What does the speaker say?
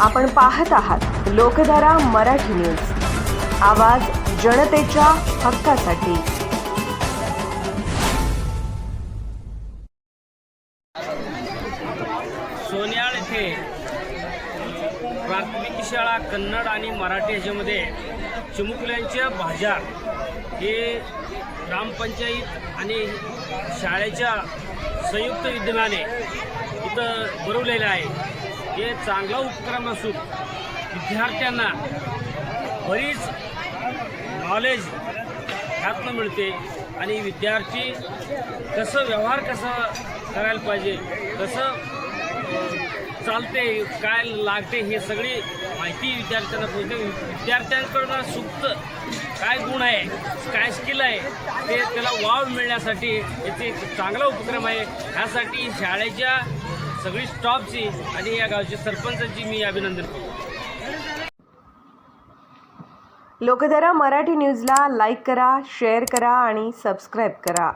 आपण पाहत आहात लोकधारा मराठी न्यूज. आवाज जनतेच्या हक्कासाठी. सोन्याळ येथे प्राथमिक शाळा कन्नड आणि मराठी याच्यामध्ये चिमुकल्यांच्या भाज्या हे ग्रामपंचायत आणि शाळेच्या संयुक्त विद्यमाने इथं बनवलेलं आहे. हे चांगला उपक्रम असून विद्यार्थ्यांना बरीच नॉलेज ह्यातनं मिळते आणि विद्यार्थी कसं व्यवहार कसं करायला पाहिजे कसं चालते काय लागते हे सगळी माहिती विद्यार्थ्यांना पोहोचते. विद्यार्थ्यांकडनं सुप्त काय गुण आहे काय स्किल आहे ते त्याला वाव मिळण्यासाठी याचे चांगला उपक्रम आहे. ह्यासाठी शाळेच्या सगळी स्टॉपची आणि या गावच्या सरपंचांची मी अभिनंदन करतो. लोकधारा मराठी न्यूजला लाईक करा शेअर करा आणि सबस्क्राईब करा.